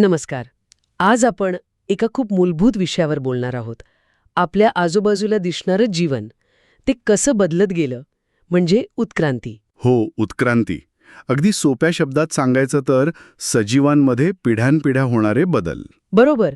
नमस्कार. आज आपण एका खूप मूलभूत विषयावर बोलणार आहोत. आपल्या आजूबाजूला दिसणारं जीवन ते कसं बदलत गेलं म्हणजे उत्क्रांती. हो उत्क्रांती. अगदी सोप्या शब्दात सांगायचं तर सजीवांमध्ये पिढ्यानपिढ्या होणारे बदल. बरोबर.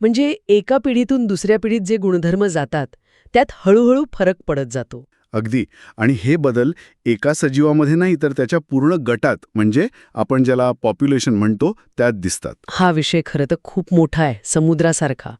म्हणजे एका पिढीतून दुसऱ्या पिढीत जे गुणधर्म जातात त्यात हळूहळू फरक पडत जातो. अगदी. आणि हे बदल एका सजीवामध्ये नाही तर त्याच्या पूर्ण गटात म्हणजे आपण ज्याला पॉप्युलेशन म्हणतो त्यात दिसतात. हा विषय खरं तर खूप मोठा आहे समुद्रासारखा.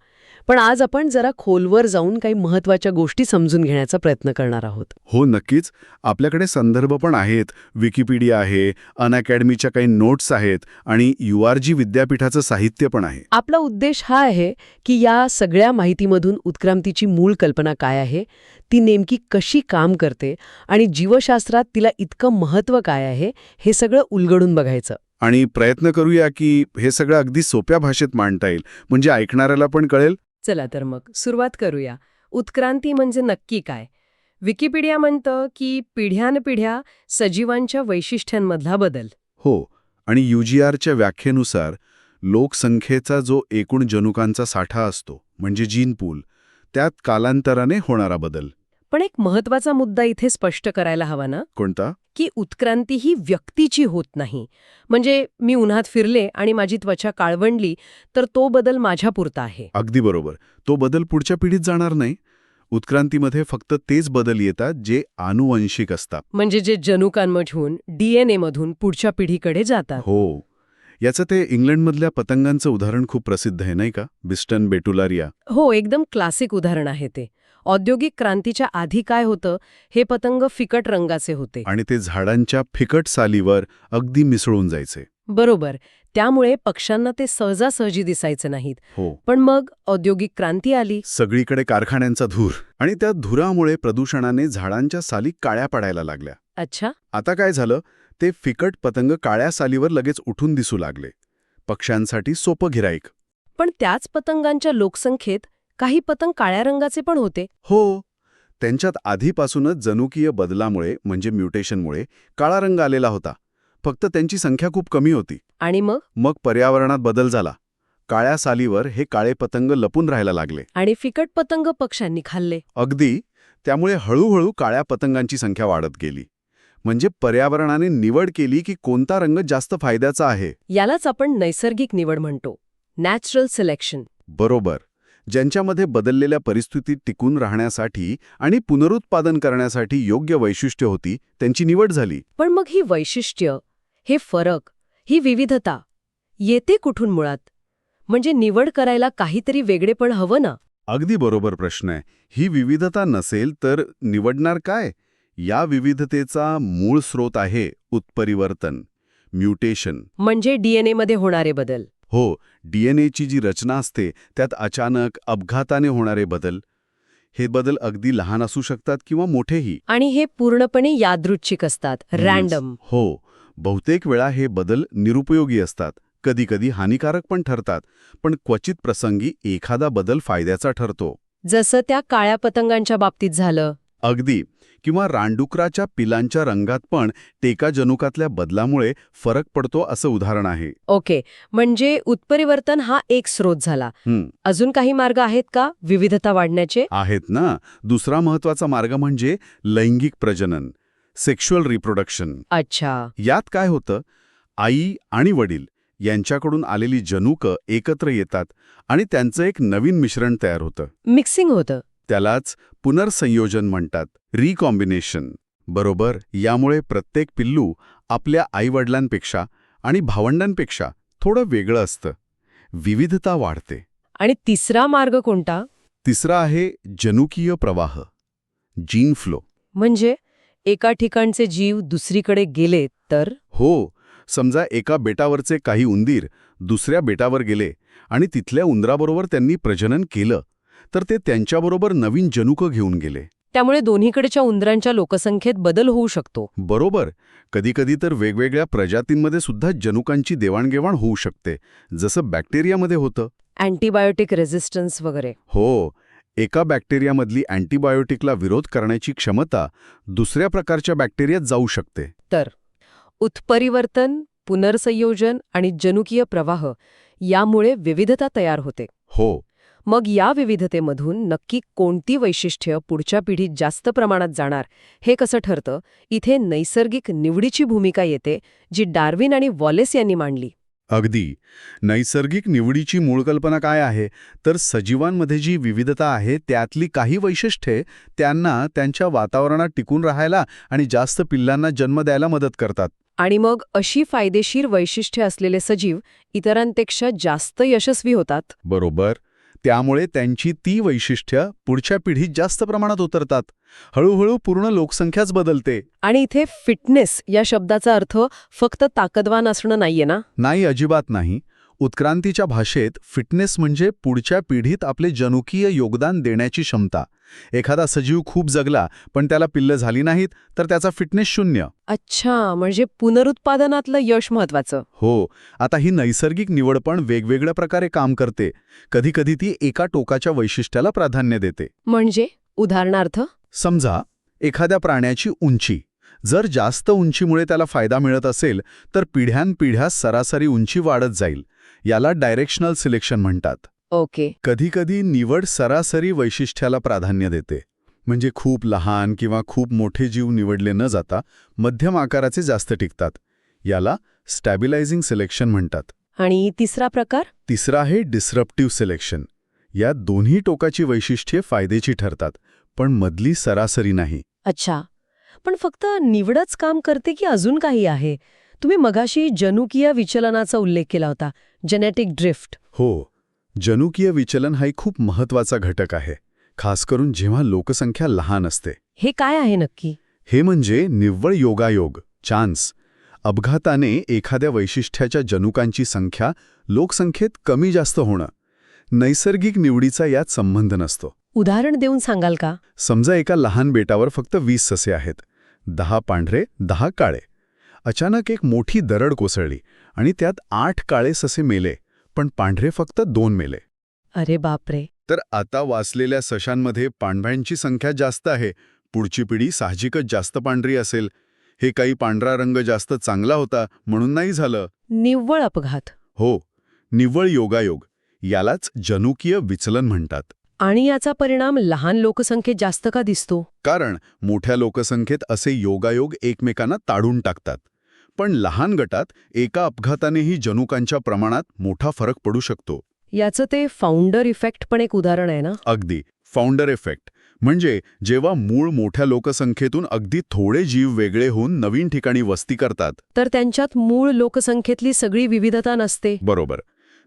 पण आज आपण जरा खोलवर जाऊन काही महत्त्वाच्या गोष्टी समजून घेण्याचा प्रयत्न करणार आहोत. हो नक्कीच. आपल्याकडे संदर्भ पण आहेत. विकिपीडिया आहे अनअकॅडमीच्या काही नोट्स आहेत आणि यू आर जी विद्यापीठाचं साहित्य पण आहे. आपला उद्देश हा आहे की या सगळ्या माहितीमधून उत्क्रांतीची मूळ कल्पना काय आहे ती नेमकी कशी काम करते आणि जीवशास्त्रात तिला इतकं महत्त्व काय आहे हे सगळं उलगडून बघायचं. आणि प्रयत्न करूया की हे सगळं अगदी सोप्या भाषेत मांडता येईल. म्हणजे ऐकणाऱ्याला पण कळेल चला तर मग सुरुवात करूया. उत्क्रांती म्हणजे नक्की काय? विकिपीडिया म्हणतं की पिढ्यानपिढ्या सजीवांच्या वैशिष्ट्यांमधला बदल. हो आणि यूजीआरच्या व्याख्येनुसार लोकसंख्येचा जो एकूण जनुकांचा साठा असतो म्हणजे जीन पूल त्यात कालांतराने होणारा बदल. पण एक महत्त्वाचा मुद्दा इथे स्पष्ट करायला हवा ना? कोणता? की उत्क्रांती ही व्यक्तीची होत नाही. म्हणजे मी उन्हात फिरले आणि माझी त्वचा काळवंडली तर तो बदल माझ्यापुरता आहे. अगदी बरोबर. तो बदल पुढच्या पिढीत जाणार नाही. उत्क्रांतीमध्ये फक्त तेच बदल येतात जे आनुवंशिक असतात. म्हणजे जे जनुकांमधून डीएनए मधून पुढच्या पिढीकडे जातात. हो. याचं ते इंग्लंडमधल्या पतंगांचं उदाहरण खूप प्रसिद्ध आहे नाही का? बिस्टन बेटुलारिया. हो एकदम क्लासिक उदाहरण आहे ते. औद्योगिक क्रांतीच्या आधी काय होतं हे पतंग फिकट रंगाचे होते. आणि ते झाडांच्या फिकट सालीवर अगदी मिसळून जायचे. बरोबर. त्यामुळे पक्ष्यांना ते सहजासहजी दिसायचे नाहीत. हो. पण मग औद्योगिक क्रांती आली. सगळीकडे कारखान्यांचा धूर आणि त्या धुरामुळे प्रदूषणाने झाडांच्या साली काळ्या पडायला लागल्या. अच्छा. आता काय झालं? ते फिकट पतंग काळ्या सालीवर लगेच उठून दिसू लागले. पक्ष्यांसाठी सोपं गिराईक. पण त्याच पतंगांच्या लोकसंख्येत काही पतंग काळ्या रंगाचे पण होते. हो. त्यांच्यात आधीपासूनच जनुकीय बदलामुळे म्हणजे म्युटेशनमुळे काळा रंग आलेला होता. फक्त त्यांची संख्या खूप कमी होती. आणि मग? मग पर्यावरणात बदल झाला. काळ्या सालीवर हे काळे पतंग लपून राहायला लागले. आणि फिकट पतंग पक्ष्यांनी खाल्ले. अगदी. त्यामुळे हळूहळू काळ्या पतंगांची संख्या वाढत गेली. म्हणजे पर्यावरणाने निवड केली की कोणता रंग जास्त फायद्याचा आहे. यालाच आपण नैसर्गिक निवड म्हणतो. Natural selection. बरोबर. ज्यांच्यामध्ये बदललेल्या परिस्थितीत टिकून राहण्यासाठी आणि पुनरुत्पादन करण्यासाठी योग्य वैशिष्ट्य होती त्यांची निवड झाली. पण मग ही वैशिष्ट्य हे फरक ही विविधता येते कुठून मुळात? म्हणजे निवड करायला काहीतरी वेगळेपण हवं ना? अगदी बरोबर प्रश्न आहे. ही विविधता नसेल तर निवडणार काय? या विविधतेचा मूळ स्रोत आहे उत्परिवर्तन म्युटेशन. म्हणजे डीएनए मध्ये होणारे बदल. हो डीएनएची जी रचना असते त्यात अचानक अपघाताने होणारे बदल. हे बदल अगदी लहान असू शकतात किंवा मोठेही. आणि हे पूर्णपणे यादृच्छिक असतात रॅन्डम हो बहुतेक वेळा हे बदल निरुपयोगी असतात कधीकधी हानिकारक पण ठरतात पण क्वचित प्रसंगी एखादा बदल फायद्याचा ठरतो. जसं त्या काळ्या पतंगांच्या बाबतीत झालं. अगदी. किंवा रांडुकराच्या पिलांच्या रंगात पण टेका जनुकातल्या बदलामुळे फरक पडतो असं उदाहरण आहे. ओके. म्हणजे उत्परिवर्तन हा एक स्रोत झाला. हं, अजून काही मार्ग आहेत का? विविधता वाढण्याचे? आहेत ना. दुसरा महत्त्वाचा मार्ग म्हणजे लैंगिक प्रजनन सेक्शुअल रिप्रोडक्शन अच्छा. यात काय होतं? आई आणि वडील यांच्याकडून आलेली जनुकं एकत्र येतात आणि त्यांचं एक नवीन मिश्रण तयार होतं. मिक्सिंग होतं. त्यालाच पुनर्संयोजन म्हणतात. रिकॉम्बिनेशन. बरोबर? यामुळे प्रत्येक पिल्लू आपल्या आईवडिलांपेक्षा आणि भावंडांपेक्षा थोडं वेगळं असतं. विविधता वाढते. आणि तिसरा मार्ग कोणता? तिसरा आहे जनुकीय प्रवाह. Gene flow. म्हणजे एका ठिकाणचे जीव दुसरीकडे गेले तर? हो. समजा एका बेटावरचे काही उंदीर दुसऱ्या बेटावर गेले आणि तिथल्या उंदराबरोबर त्यांनी प्रजनन केलं तर ते त्यांच्याबरोबर नवीन जनुकं घेऊन गेले. त्यामुळे दोन्हीकडच्या उंदरांच्या लोकसंख्येत बदल होऊ शकतो. बरोबर. कधीकधी तर वेगवेगळ्या प्रजातींमध्ये सुद्धा जनुकांची देवाणघेवाण होऊ शकते जसं बॅक्टेरियामध्ये होतं. अँटीबायोटिक रेझिस्टन्स वगैरे. हो एका बॅक्टेरियामधली अँटीबायोटिकला विरोध करण्याची क्षमता दुसऱ्या प्रकारच्या बॅक्टेरियात जाऊ शकते. तर उत्परिवर्तन पुनर्संयोजन आणि जनुकीय प्रवाह यामुळे विविधता तयार होते. हो मग या विविधतेमधून नक्की कोणती वैशिष्ट्य पुढच्या पिढीत जास्त प्रमाणात जाणार हे कसं ठरतं? इथे नैसर्गिक निवडीची भूमिका येते जी डार्विन आणि वॉलेस यांनी मांडली. अगदी. नैसर्गिक निवडीची मूळ कल्पना काय आहे? तर सजीवांमध्ये जी विविधता आहे त्यातली काही वैशिष्ट्ये त्यांना त्यांच्या वातावरणात टिकून राहायला आणि जास्त पिल्लांना जन्म द्यायला मदत करतात. आणि मग अशी फायदेशीर वैशिष्ट्ये असलेले सजीव इतरांपेक्षा जास्त यशस्वी होतात? बरोबर. त्यामुळे त्यांची ती वैशिष्ट्य पुढच्या पिढीत जास्त प्रमाणात उतरतात. हळूहळू पूर्ण लोकसंख्याच बदलते. आणि इथे फिटनेस या शब्दाचा अर्थ फक्त ताकदवान असणं नाहीये ना? नाही अजिबात नाही. उत्क्रांतीच्या भाषेत फिटनेस म्हणजे पुढच्या पिढीत आपले जनुकीय योगदान देण्याची क्षमता. एखादा सजीव खूप जगला पण त्याला पिल्ल झाली नाहीत तर त्याचा फिटनेस शून्य. अच्छा म्हणजे पुनरुत्पादनातलं यश महत्वाचं हो आता ही नैसर्गिक निवड पण वेगवेगळ्या प्रकारे काम करते. कधीकधी ती एका टोकाच्या वैशिष्ट्याला प्राधान्य देते. म्हणजे? उदाहरणार्थ? समजा एखाद्या प्राण्याची उंची. जर जास्त उंचीमुळे त्याला फायदा मिळत असेल तर पिढ्यानपिढ्या सरासरी उंची वाढत जाईल. याला डायरेक्शनल सिलेक्शन म्हणतात. ओके. कधीकधी निवड सरासरी वैशिष्ट्याला प्राधान्य देते. म्हणजे खूप लहान किंवा खूप मोठे जीव निवडले न जाता मध्यम आकाराचे जास्त टिकतात. याला स्टॅबिलायझिंग सिलेक्शन म्हणतात. आणि तिसरा प्रकार? तिसरा आहे डिस्रप्टिव्ह सिलेक्शन या दोन्ही टोकाची वैशिष्ट्ये फायदेची ठरतात पण मधली सरासरी नाही. अच्छा. पण फक्त निवडच काम करते की अजून काही आहे? तुम्ही मगाशी जनुकीय विचलनाचा उल्लेख केला होता जेनेटिक ड्रिफ्ट हो जनुकीय विचलन हा एक खूप महत्त्वाचा घटक आहे खास करून जेव्हा लोकसंख्या लहान असते. हे काय आहे नक्की? हे म्हणजे निव्वळ योगायोग चान्स अपघाताने एखाद्या वैशिष्ट्याच्या जनुकांची संख्या लोकसंख्येत कमी जास्त होणं नैसर्गिक निवडीचा यात संबंध नसतो. उदाहरण देऊन सांगाल का? समजा एका लहान बेटावर फक्त वीस ससे आहेत दहा पांढरे दहा काळे. अचानक एक मोठी दरड कोसळली आणि त्यात आठ काळे ससे मेले पण पांढरे फक्त दोन मेले. अरे बापरे! तर आता वाचलेल्या सशांमध्ये पांढऱ्यांची संख्या जास्त आहे पुढची पिढी साहजिकच जास्त पांढरी असेल. हे काही पांढरा रंग जास्त चांगला होता म्हणून नाही झालं. निव्वळ अपघात. हो निव्वळ योगायोग यालाच जनुकीय विचलन म्हणतात. आणि याचा परिणाम लहान लोकसंख्येत जास्त का दिसतो? कारण मोठ्या लोकसंख्येत असे योगायोग एकमेकांना ताडून टाकतात. पण लहान गटात एका अपघातानेही जनुकांच्या प्रमाणात मोठा फरक पडू शकतो. याचं ते फाउंडर इफेक्ट पण एक उदाहरण आहे ना? अगदी. फाउंडर इफेक्ट म्हणजे जेव्हा मूळ मोठ्या लोकसंख्येतून अगदी थोडे जीव वेगळे होऊन नवीन ठिकाणी वस्ती करतात. तर त्यांच्यात मूळ लोकसंख्येतली सगळी विविधता नसते. बरोबर.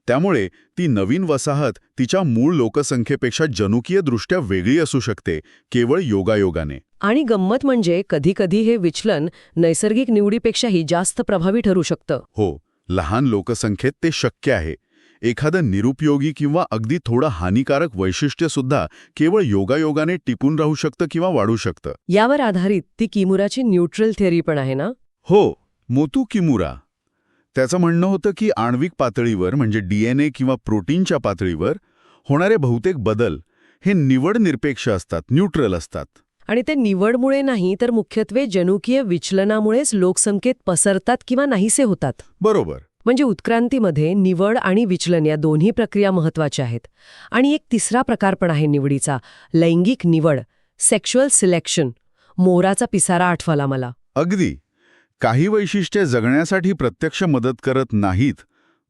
त्यामुळे ती नवीन वसाहत तिच्या मूळ लोकसंख्येपेक्षा जनुकीयदृष्ट्या वेगळी असू शकते केवळ योगायोगाने. आणि गंमत म्हणजे कधीकधी हे विचलन नैसर्गिक निवडीपेक्षाही जास्त प्रभावी ठरू शकतं. हो लहान लोकसंख्येत ते शक्य आहे. एखादं निरुपयोगी किंवा अगदी थोडं हानिकारक वैशिष्ट्य सुद्धा केवळ योगायोगाने टिकून राहू शकतं किंवा वाढू शकतं. यावर आधारित ती किमुराची न्यूट्रल थिअरी पण आहे ना? हो मोतू किमुरा. त्याचं म्हणणं होतं की आण्विक पातळीवर म्हणजे डीएनए किंवा प्रोटीनच्या पातळीवर होणारे बहुतेक बदल हे निवड निरपेक्ष असतात न्यूट्रल असतात. आणि ते निवडमुळे नाही तर मुख्यत्वे जनुकीय विचलनामुळेच लोकसंख्येत पसरतात किंवा नाहीसे होतात. बरोबर. म्हणजे उत्क्रांतीमध्ये निवड आणि विचलन या दोन्ही प्रक्रिया महत्त्वाच्या आहेत. आणि एक तिसरा प्रकार पण आहे निवडीचा लैंगिक निवड सेक्शुअल सिलेक्शन मोराचा पिसारा आठवला मला. अगदी. काही वैशिष्ट्ये जगण्यासाठी प्रत्यक्ष मदत करत नाहीत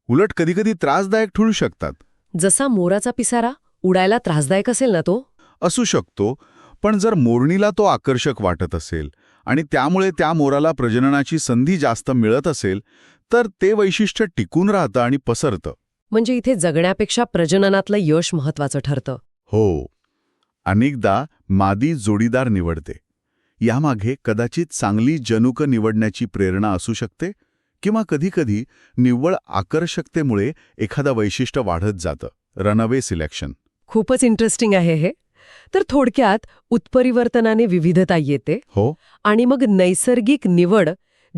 उलट कधीकधी त्रासदायक ठरू शकतात. जसा मोराचा पिसारा उडायला त्रासदायक असेल ना तो? असू शकतो पण जर मोरणीला तो आकर्षक वाटत असेल आणि त्यामुळे त्या मोराला प्रजननाची संधी जास्त मिळत असेल तर ते वैशिष्ट्य टिकून राहतं आणि पसरतं. म्हणजे इथे जगण्यापेक्षा प्रजननातलं यश महत्वाचं ठरतं. हो. अनेकदा मादी जोडीदार निवडते. यामागे कदाचित चांगली जनुक निवडण्याची प्रेरणा असू शकते किंवा कधीकधी निव्वळ आकर्षकतेमुळे एखादं वैशिष्ट्य वाढत जातं. Runaway selection. खूपच इंटरेस्टिंग आहे हे. तर थोडक्यात उत्परिवर्तनाने विविधता येते. हो. आणि मग नैसर्गिक निवड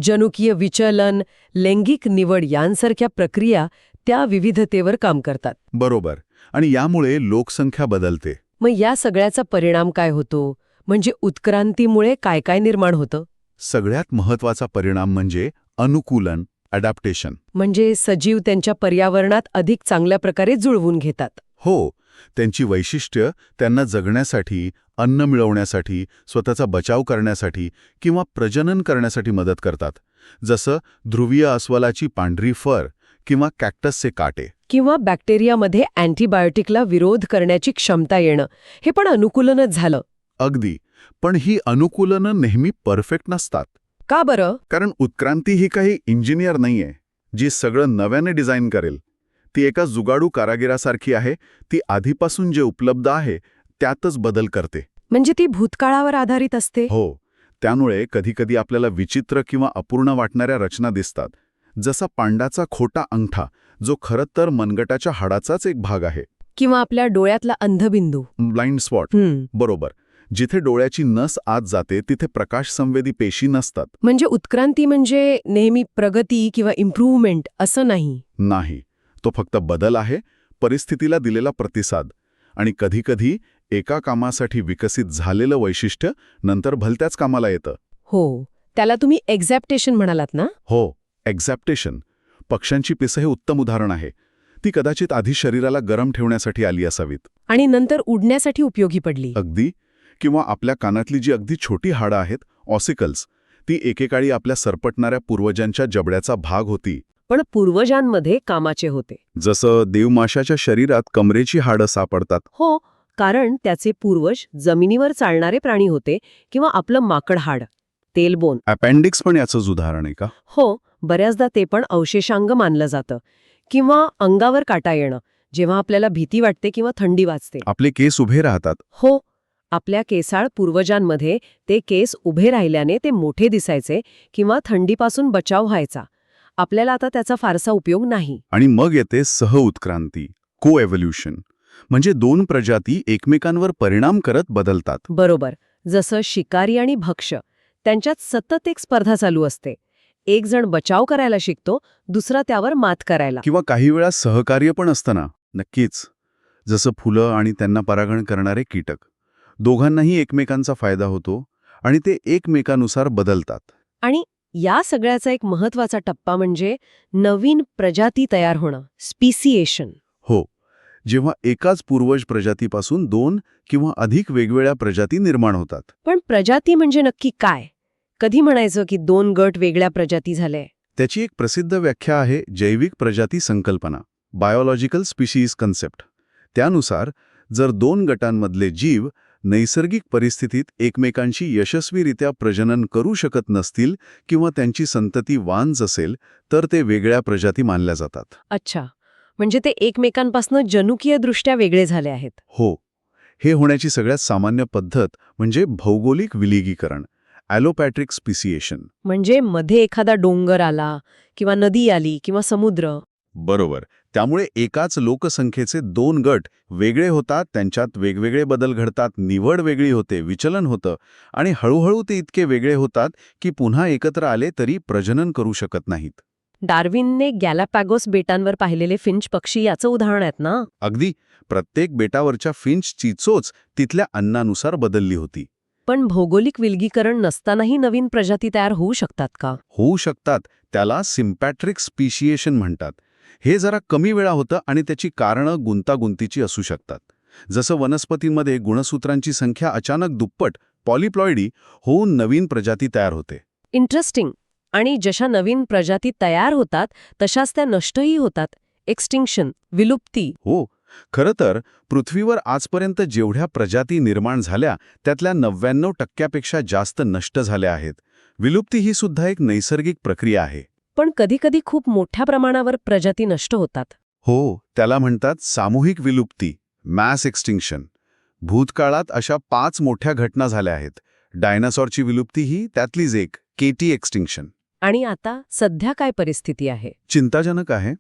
जनुकीय विचलन लैंगिक निवड यांसारख्या प्रक्रिया त्या विविधतेवर काम करतात. बरोबर. आणि यामुळे लोकसंख्या बदलते. मग या सगळ्याचा परिणाम काय होतो? म्हणजे उत्क्रांतीमुळे काय काय निर्माण होतं? सगळ्यात महत्त्वाचा परिणाम म्हणजे अनुकूलन अडॅप्टेशन म्हणजे सजीव त्यांच्या पर्यावरणात अधिक चांगल्या प्रकारे जुळवून घेतात. हो त्यांची वैशिष्ट्य त्यांना जगण्यासाठी अन्न मिळवण्यासाठी स्वतःचा बचाव करण्यासाठी किंवा प्रजनन करण्यासाठी मदत करतात. जसं ध्रुवीय अस्वलाची पांढरी फर किंवा कॅक्टसचे काटे. किंवा बॅक्टेरियामध्ये अँटीबायोटिकला विरोध करण्याची क्षमता येणं. हे पण अनुकूलनच झालं. अगदी पण ही अनुकूलनं नेहमी परफेक्ट नसतात. का बरं? कारण उत्क्रांती ही काही इंजिनियर नाहीये जी सगळं नव्याने डिझाईन करेल. ती एका जुगाडू कारागिरासारखी आहे ती आधीपासून जे उपलब्ध आहे त्यातच बदल करते. म्हणजे ती भूतकाळावर आधारित असते? हो त्यामुळे कधीकधी आपल्याला विचित्र किंवा अपूर्ण वाटणाऱ्या रचना दिसतात. जसा पांडाचा खोटा अंगठा जो खरं तर मनगटाच्या हाडाचाच एक भाग आहे. किंवा आपल्या डोळ्यातला अंधबिंदू. ब्लाइंड स्पॉट बरोबर. जिथे डोळ्याची नस आत जाते तिथे प्रकाशसंवेदी पेशी नसतात. म्हणजे उत्क्रांती म्हणजे नेहमी प्रगती किंवा इम्प्रूव्हमेंट असं नाही. नाही. तो फक्त बदल आहे परिस्थितीला दिलेला प्रतिसाद. आणि कधीकधी एका कामासाठी विकसित झालेलं वैशिष्ट्य नंतर भलत्याच कामाला येतं. हो. त्याला तुम्ही एक्झॅप्टेशन म्हणालात ना? हो. एक्झॅप्टेशन पक्ष्यांची पिसं हे उत्तम उदाहरण आहे. ती कदाचित आधी शरीराला गरम ठेवण्यासाठी आली असावीत. आणि नंतर उडण्यासाठी उपयोगी पडली. अगदी. किंवा आपल्या कानातली जी अगदी छोटी हाडं आहेत ऑसिकल्स ती एकेकाळी आपल्या सरपटणाऱ्या पूर्वजांच्या जबड्याचा भाग होती. पण पूर्वजांमध्ये कामाचे होते. जसं देवमाशाच्या शरीरात कमरेची हाडं सापडतात. हो कारण त्याचे पूर्वज जमिनीवर चालणारे प्राणी होते किंवा आपलं माकड हाड तेलबोन. अपेंडिक्स पण याचंच उदाहरण आहे का? हो बऱ्याचदा ते पण अवशेषांग मानलं जातं. किंवा अंगावर काटा येणं जेव्हा आपल्याला भीती वाटते किंवा थंडी वाजते. आपले केस उभे राहतात. हो आपल्या केसाळ पूर्वजांमध्ये ते केस उभे राहिल्याने ते मोठे दिसायचे किंवा थंडीपासून बचाव व्हायचा. आपल्याला आता त्याचा फारसा उपयोग नाही. आणि मग येते सहउत्क्रांती को एव्होल्युशन म्हणजे दोन प्रजाती एकमेकांवर परिणाम करत बदलतात. बरोबर. जसं शिकारी आणि भक्ष त्यांच्यात सतत एक स्पर्धा चालू असते. एक जण बचाव करायला शिकतो दुसरा त्यावर मात करायला. किंवा काही वेळा सहकार्य पण असतं ना. नक्कीच. जसं फुलं आणि त्यांना परागण करणारे कीटक. दोघांनाही एकमेकांचा फायदा होतो आणि ते एकमेकानुसार बदलतात. आणि या सगळ्याचा एक महत्त्वाचा टप्पा म्हणजे नवीन प्रजाती तयार होणं स्पिसिएशन. हो जेव्हा एकाच पूर्वज प्रजातीपासून दोन किंवा अधिक वेगवेगळ्या प्रजाती निर्माण होतात. पण प्रजाती म्हणजे नक्की काय? कधी म्हणायचं की दोन गट वेगळ्या प्रजाती झाले? त्याची एक प्रसिद्ध व्याख्या आहे जैविक प्रजाती संकल्पना बायोलॉजिकल स्पीशीज कन्सेप्ट त्यानुसार जर दोन गटांमधले जीव नैसर्गिक परिस्थितीत एकमेकांशी यशस्वीरित्या प्रजनन करू शकत नसतील किंवा त्यांची संतती वांज असेल तर ते वेगळ्या प्रजाती मानल्या जातात. अच्छा. म्हणजे ते एकमेकांपासून जनुकीयदृष्ट्या वेगळे झाले आहेत. हो. हे होण्याची सगळ्यात सामान्य पद्धत म्हणजे भौगोलिक विलिगीकरण ॲलोपॅट्रिक स्पिसिएशन. म्हणजे मध्ये एखादा डोंगर आला किंवा नदी आली किंवा समुद्र बरोबर. त्यामुळे एकाच लोकसंख्येचे दोन गट वेगळे होतात त्यांच्यात वेगवेगळे बदल घडतात निवड वेगळी होते विचलन होतं आणि हळूहळू ते इतके वेगळे होतात की पुन्हा एकत्र आले तरी प्रजनन करू शकत नाहीत. डार्विनने गॅलापॅगोस बेटांवर पाहिलेले फिंच पक्षी याचं उदाहरण आहेत ना? अगदी. प्रत्येक बेटावरच्या फिंचची चोच तिथल्या अन्नानुसार बदलली होती. पण भौगोलिक विलगीकरण नसतानाही नवीन प्रजाती तयार होऊ शकतात का? होऊ शकतात. त्याला सिम्पॅट्रिक स्पिशिएशन म्हणतात. हे जरा कमी वेळा होतं आणि त्याची कारणं गुंतागुंतीची असू शकतात. जसं वनस्पतींमध्ये गुणसूत्रांची संख्या अचानक दुप्पट पॉलिप्लॉइडी होऊन नवीन प्रजाती तयार होते. इंटरेस्टिंग. आणि जशा नवीन प्रजाती तयार होतात तशाच त्या नष्टही होतात. एक्स्टिंक्शन विलुप्ती. हो खरं तर पृथ्वीवर आजपर्यंत जेवढ्या प्रजाती निर्माण झाल्या त्यातल्या नव्याण्णव टक्क्यापेक्षा जास्त नष्ट झाल्या आहेत. विलुप्ती ही सुद्धा एक नैसर्गिक प्रक्रिया आहे. पण कधीकधी खूप मोठ्या प्रमाणावर प्रजाती नष्ट होतात. हो त्याला म्हणतात सामूहिक विलुप्ती मॅस एक्स्टिंक्शन भूतकाळात अशा पाच मोठ्या घटना झाल्या आहेत. डायनासॉरची विलुप्ती ही त्यातलीच एक केटी एक्स्टिंक्शन आणि आता सध्या काय परिस्थिती आहे? चिंताजनक आहे.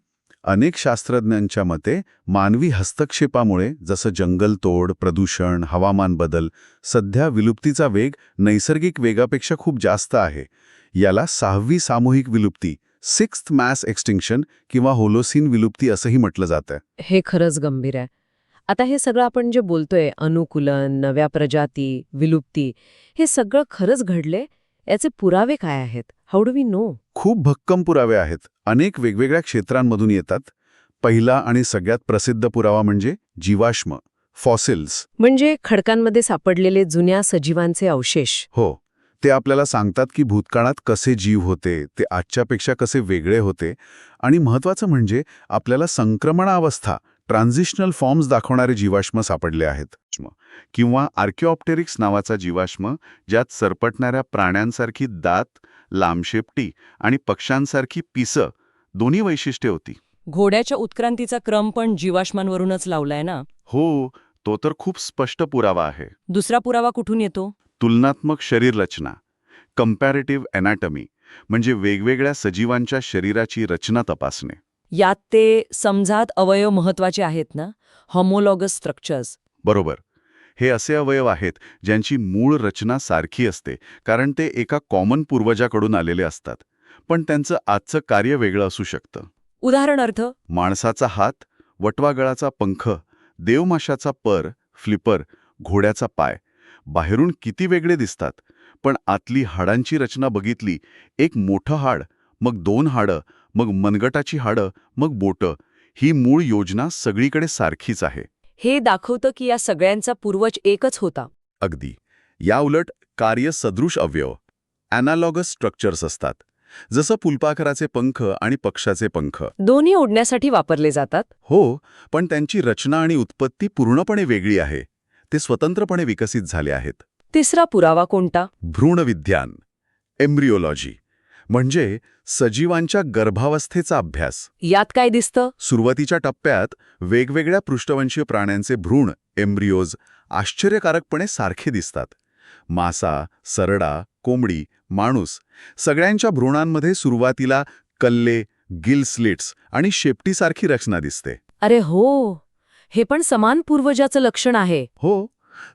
अनेक शास्त्रज्ञांच्या मते मानवी हस्तक्षेपामुळे जसं जंगलतोड प्रदूषण हवामान बदल सध्या विलुप्तीचा वेग नैसर्गिक वेगापेक्षा खूप जास्त आहे. याला सहावी सामूहिक विलुप्ती सिक्स्थ मॅस एक्स्टिंक्शन किंवा होलोसिन विलुप्ती असंही म्हटलं जातं. हे खरंच गंभीर आहे. आता हे सगळं आपण जे बोलतोय अनुकूलन नव्या प्रजाती विलुप्ती हे सगळं खरंच घडले? याचे पुरावे काय आहेत? हाऊ डू वी नो खूप भक्कम पुरावे आहेत. अनेक वेगवेगळ्या क्षेत्रांमधून येतात. पहिला आणि सगळ्यात प्रसिद्ध पुरावा म्हणजे जीवाश्म फॉसिल्स. म्हणजे खडकांमध्ये सापडलेले जुन्या सजीवांचे अवशेष. हो. ते आपल्याला सांगतात की भूतकाळात कसे जीव होते ते आजच्यापेक्षा कसे वेगळे होते आणि महत्वाचं म्हणजे आपल्याला संक्रमणावस्था ट्रान्झिशनल फॉर्म्स दाखवणारे जीवाश्म सापडले आहेत. किंवा आर्किओप्टेरिक्स नावाचा जीवाश्म ज्यात सरपटणाऱ्या प्राण्यांसारखी दात लांबशेपटी आणि पक्ष्यांसारखी पिसं दोन्ही वैशिष्ट्ये होती. घोड्याच्या उत्क्रांतीचा क्रम पण जीवाश्मांवरूनच लावलाय ना? हो तो तर खूप स्पष्ट पुरावा आहे. दुसरा पुरावा कुठून येतो? तुलनात्मक शरीर रचना कम्पॅरेटिव्ह एनाटमी म्हणजे वेगवेगळ्या सजीवांच्या शरीराची रचना तपासणे. यात ते समजात अवयव महत्त्वाचे आहेत ना? होमोलॉगस स्ट्रक्चर्स बरोबर. हे असे अवयव आहेत ज्यांची मूळ रचना सारखी असते कारण ते एका कॉमन पूर्वजाकडून आलेले असतात पण त्यांचं आजचं कार्य वेगळं असू शकतं. उदाहरणार्थ? माणसाचा हात वटवागळाचा पंख देवमाशाचा पर फ्लिपर घोड्याचा पाय बाहेरून किती वेगळे दिसतात. पण आतली हाडांची रचना बघितली एक मोठं हाड मग दोन हाडं मग मनगटाची हाडं मग बोटं ही मूळ योजना सगळीकडे सारखीच आहे. हे दाखवतं की या सगळ्यांचा पूर्वज एकच होता. अगदी. याउलट कार्यसदृश अवयव ॲनालॉगस स्ट्रक्चर्स असतात. जसं फुलपाखराचे पंख आणि पक्षाचे पंख. दोन्ही ओढण्यासाठी वापरले जातात? हो पण त्यांची रचना आणि उत्पत्ती पूर्णपणे वेगळी आहे. ते स्वतंत्रपणे विकसित झाले आहेत. तिसरा पुरावा कोणता? भ्रूणविज्ञान एम्ब्रिओलॉजी म्हणजे सजीवांच्या गर्भावस्थेचा अभ्यास. यात काय दिसतं? सुरुवातीच्या टप्प्यात वेगवेगळ्या पृष्ठवंशीय प्राण्यांचे भ्रूण एम्ब्रिओज आश्चर्यकारकपणे सारखे दिसतात. मासा सरडा कोंबडी माणूस सगळ्यांच्या भ्रूणांमध्ये सुरुवातीला कल्ले गिल स्लिट्स आणि शेपटीसारखी रचना दिसते. अरे हो! हे पण समान पूर्वजाचं लक्षण आहे. हो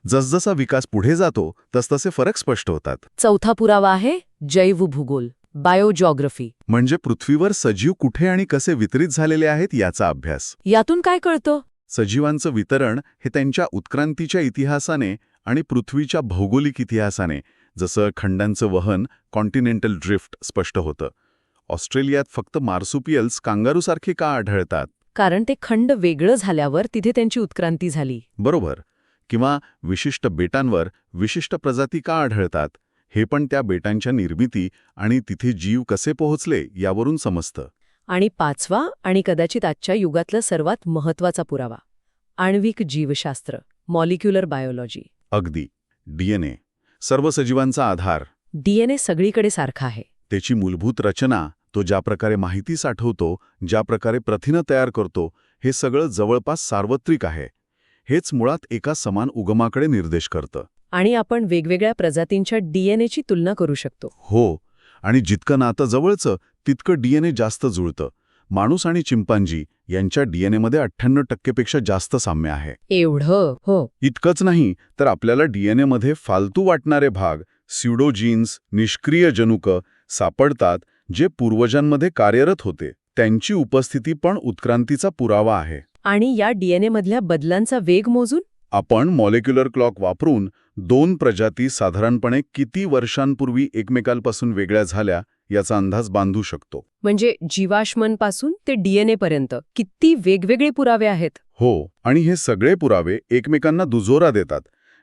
जसजसा विकास पुढे जातो तसतसे फरक स्पष्ट होतात. चौथा पुरावा आहे जैवभूगोल बायोजॉग्रफी. म्हणजे पृथ्वीवर सजीव कुठे आणि कसे वितरित झालेले आहेत याचा अभ्यास. यातून काय कळतं? सजीवांचं वितरण हे त्यांच्या उत्क्रांतीच्या इतिहासाने आणि पृथ्वीच्या भौगोलिक इतिहासाने जसं खंडांचं वहन कॉन्टिनेंटल ड्रिफ्ट स्पष्ट होतं. ऑस्ट्रेलियात फक्त मार्सुपियल्स कांगारूसारखे का आढळतात? कारण ते खंड वेगळं झाल्यावर तिथे त्यांची उत्क्रांती झाली. बरोबर. किंवा विशिष्ट बेटांवर विशिष्ट प्रजाती का आढळतात? हे पण त्या बेटांच्या निर्मिती आणि तिथे जीव कसे पोहोचले यावरून समजतं. आणि पाचवा आणि कदाचित आजच्या युगातला सर्वात महत्त्वाचा पुरावा. आण्विक जीवशास्त्र मॉलिक्युलर बायोलॉजी. अगदी. डीएनए. सर्व सजीवांचा आधार. डीएनए सगळीकडे सारखा आहे. त्याची मूलभूत रचना तो ज्या प्रकारे माहिती साठवतो ज्या प्रकारे प्रथिनं तयार करतो हे सगळं जवळपास सार्वत्रिक आहे. हेच मुळात एका समान उगमाकडे निर्देश करतं. आणि आपण वेगवेगळ्या प्रजातींच्या डीएनएची तुलना करू शकतो. हो आणि जितकं नातं जवळचं तितकं डीएनए जास्त जुळतं. माणूस आणि चिंपांजी यांच्या डीएनएमध्ये अठ्ठ्याण्णव टक्केपेक्षा जास्त साम्य आहे. एवढं? हो. इतकंच नाही तर आपल्याला डीएनएमध्ये फालतू वाटणारे भाग स्युडोजीन्स निष्क्रिय जनुक सापडतात जे पूर्वजांमध्ये कार्यरत होते त्यांची उपस्थिती पण उत्क्रांतीचा पुरावा आहे. आणि या डीएनए मधल्या बदलांचा वेग मोजून? आपण मॉलिक्युलर क्लॉक वापरून दोन प्रजाती साधारणपणे किती वर्षांपूर्वी एकमेकांपासून वेगळ्या झाल्या याचा अंदाज बांधू शकतो. म्हणजे जीवाश्मांपासून ते डीएनए पर्यंत किती वेगवेगळे पुरावे आहेत? हो आणि हे सगळे पुरावे एकमेकांना दुजोरा देतात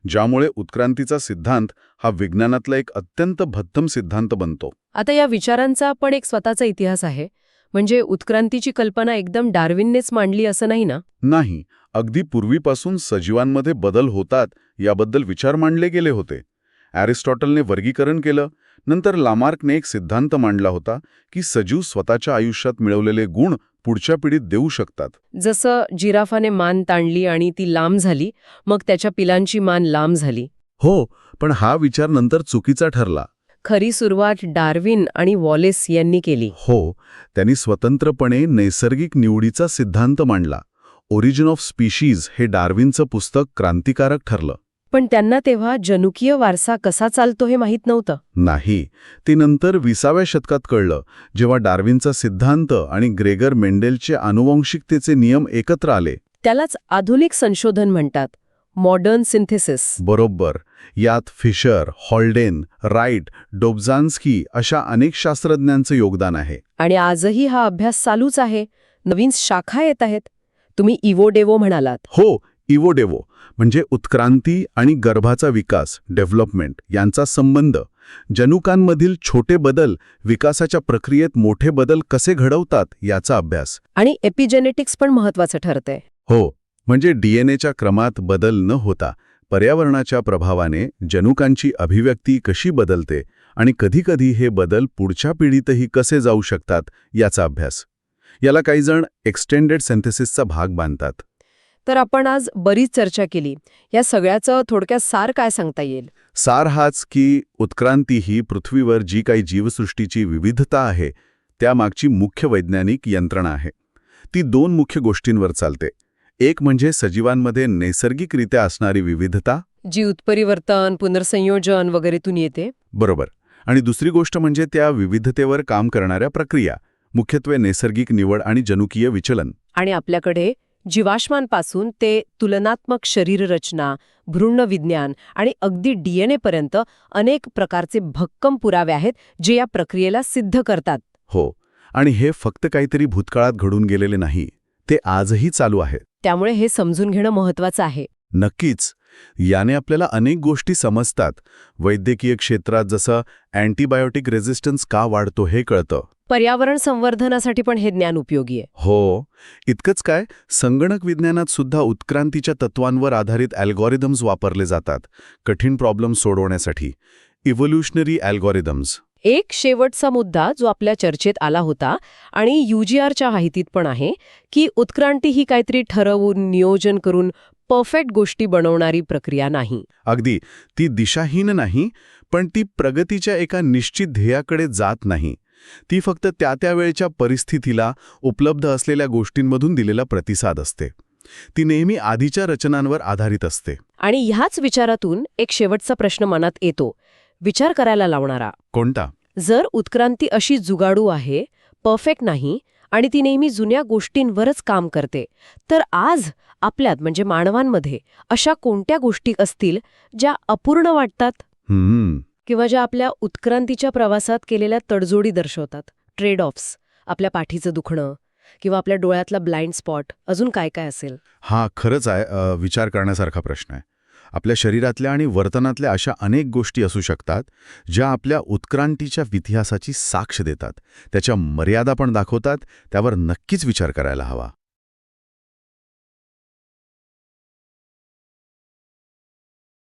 ज्यामुळे उत्क्रांतीचा सिद्धांत हा विज्ञानातला एक अत्यंत भत्तम सिद्धांत बनतो. आता या विचारांचा पण एक स्वतःचा इतिहास आहे. म्हणजे उत्क्रांतीची कल्पना एकदम डार्विननेच मांडली असं नाही ना? नाही अगदी पूर्वीपासून सजीवांमध्ये बदल होतात याबद्दल विचार मांडले गेले होते. ॲरिस्टॉटलने वर्गीकरण केलं नंतर लामार्कने एक सिद्धांत मांडला होता की सजीव स्वतःच्या आयुष्यात मिळवलेले गुण पुढच्या पिढीत देऊ शकतात. जसं जिराफाने मान ताणली आणि ती लांब झाली मग त्याच्या पिलांची मान लांब झाली. हो पण हा विचार नंतर चुकीचा ठरला. खरी सुरुवात डार्विन आणि वॉलेस यांनी केली. हो त्यांनी स्वतंत्रपणे नैसर्गिक निवडीचा सिद्धांत मांडला. ओरिजिन ऑफ स्पीशीज हे डार्विनचं पुस्तक क्रांतिकारक ठरलं. पण त्यांना तेव्हा जनुकीय वारसा कसा चालतो हे माहीत नव्हतं. नाही ते नंतर विसाव्या शतकात कळलं जेव्हा डार्विनचा सिद्धांत आणि ग्रेगर मेंडेलचे आनुवंशिकतेचे नियम एकत्र आले. त्यालाच आधुनिक संशोधन म्हणतात मॉडर्न सिंथेसिस. बरोबर यात फिशर हॉल्डेन राईट डोबझान्स्की अशा अनेक शास्त्रज्ञांचं योगदान आहे. आणि आजही हा अभ्यास चालूच आहे. नवीन शाखा येत आहेत. तुम्ही इवो डेवो म्हणालात. हो इवोडेवो म्हणजे उत्क्रांती आणि गर्भाचा विकास डेव्हलपमेंट यांचा संबंध. जनुकांमधील छोटे बदल विकासाच्या प्रक्रियेत मोठे बदल कसे घडवतात याचा अभ्यास. आणि एपिजेनेटिक्स पण महत्वाचं ठरतंय. हो म्हणजे डीएनएच्या क्रमात बदल न होता पर्यावरणाच्या प्रभावाने जनुकांची अभिव्यक्ती कशी बदलते आणि कधीकधी हे बदल पुढच्या पिढीतही कसे जाऊ शकतात याचा अभ्यास. याला काही जण एक्सटेंडेड सिंथेसिसचा भाग बांधतात. तर आपण आज बरीच चर्चा केली. या सगळ्याचं थोडक्यात सार काय सांगता येईल? सार हाच की उत्क्रांती ही पृथ्वीवर जी काही जीवसृष्टीची विविधता आहे त्यामागची मुख्य वैज्ञानिक यंत्रणा आहे. ती दोन मुख्य गोष्टींवर चालते. एक म्हणजे सजीवांमध्ये नैसर्गिकरित्या असणारी विविधता. जी उत्परिवर्तन पुनर्संयोजन वगैरेतून येते. बरोबर. आणि दुसरी गोष्ट म्हणजे त्या विविधतेवर काम करणाऱ्या प्रक्रिया मुख्यत्वे नैसर्गिक निवड आणि जनुकीय विचलन. आणि आपल्याकडे जीवाश्मांपासून ते तुलनात्मक शरीररचना भ्रूण विज्ञान आणि अगदी डीएनए पर्यंत अनेक प्रकारचे भक्कम पुरावे आहेत जे या प्रक्रियेला सिद्ध करतात. हो आणि हे फक्त काहीतरी भूतकाळात घडून गेलेले नाही ते आजही चालू आहे त्यामुळे हे समजून घेणं महत्वाचं आहे. नक्कीच. याने आपल्याला अनेक गोष्टी समजतात. वैद्यकीय क्षेत्रात जसं अँटीबायोटिक रेझिस्टन्स का वाढतो हे कळतं. पर्यावरण संवर्धनासाठी पण हे ज्ञान उपयोगी आहे. हो. इतकंच काय संगणक विज्ञानात सुद्धा उत्क्रांतीच्या तत्वांवर आधारित अल्गोरिदम्स वापरले जातात. कठीण प्रॉब्लेम सोडवण्यासाठी. Evolutionary algorithms. एक शेवटचा मुद्दा जो आपल्या चर्चेत आला होता आणि युजीआरच्या माहितीत पण आहे की उत्क्रांती ही काहीतरी ठरवून नियोजन करून परफेक्ट गोष्टी बनवणारी प्रक्रिया नाही. अगदी ती दिशाहीन नाही पण ती प्रगतीच्या एका निश्चित ध्येयाकडे जात नाही. ती फक्त त्या त्या वेळच्या परिस्थितीला उपलब्ध असलेल्या गोष्टींमधून दिलेला प्रतिसाद असते. ती नेहमी आधीच्या रचनांवर आधारित असते. आणि ह्याच विचारातून एक शेवटचा प्रश्न मनात येतो विचार करायला लावणारा. कोणता? जर उत्क्रांती अशी जुगाडू आहे परफेक्ट नाही आणि ती नेहमी जुन्या गोष्टींवरच काम करते तर आज आपल्यात म्हणजे मानवांमध्ये अशा कोणत्या गोष्टी असतील ज्या अपूर्ण वाटतात? किंवा ज्या आपल्या उत्क्रांतीच्या प्रवासात केलेल्या तडजोडी दर्शवतात? ट्रेड ऑफ्स आपल्या पाठीचं दुखणं किंवा आपल्या डोळ्यातला ब्लाइंड स्पॉट अजून काय काय असेल? हा खरंच आहे विचार करण्यासारखा प्रश्न आहे. आपल्या शरीरातल्या आणि वर्तनातल्या अशा अनेक गोष्टी असू शकतात ज्या आपल्या उत्क्रांतीच्या इतिहासाची साक्ष देतात. त्याच्या मर्यादा पण दाखवतात त्यावर नक्कीच विचार करायला हवा.